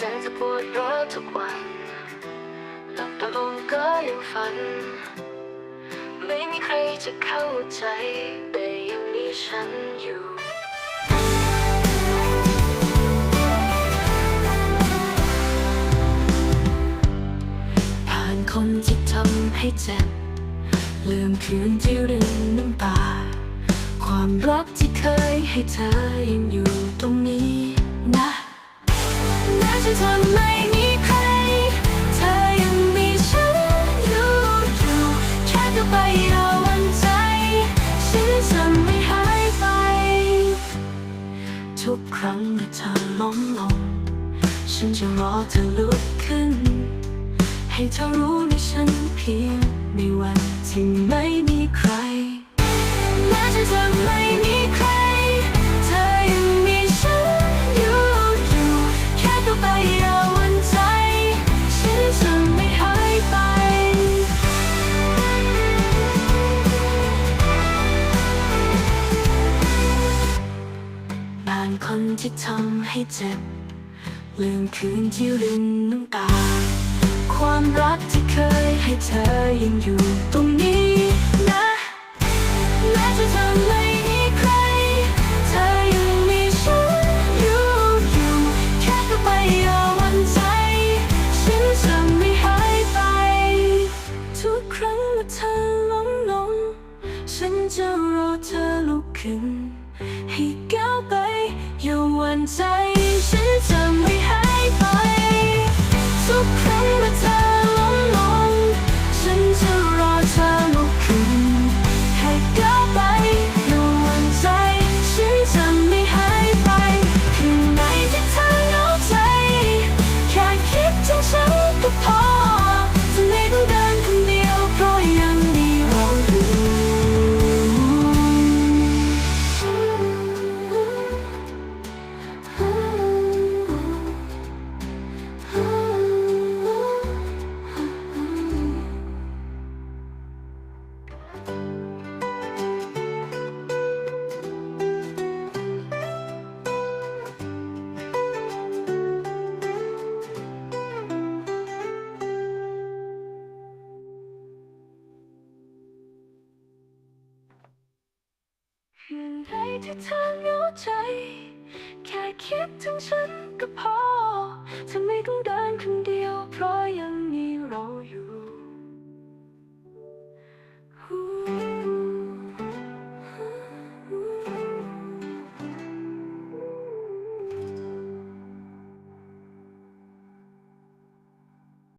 ใจจะปวดร้าวทุกวันหลับตาลงก็ยังฝัน ไม่มีใครจะเข้าใจ แต่ยังมีฉันอยู่ผ่านคนที่ทำให้เจ็บ ลืมคืนที่รินน้ำตา ความรักที่เคยให้เธอยังอยู่ตรงนี้ รั้งที่เธอล้มลง ฉันจะรอเธอลุกขึ้น ให้เธอรู้ในฉันเพียงในวันที่ บางคนที่ทำให้เจ็บ ลืมคืนที่รินน้ำตา ความรักที่เคยให้เธอยังอยู่ตรงนี้นะแม้จะทำไม่มีใคร เธอยังมีฉันอยู่อยู่ แค่ก็ไปอย่าหวันใจ ฉันจะไม่หายไป ทุกครั้งเมื่อเธอล้มลง ฉันจะรอเธอลุกขึ้นา ที่เธอเหงาใจ แค่คิดถึงฉันก็พอ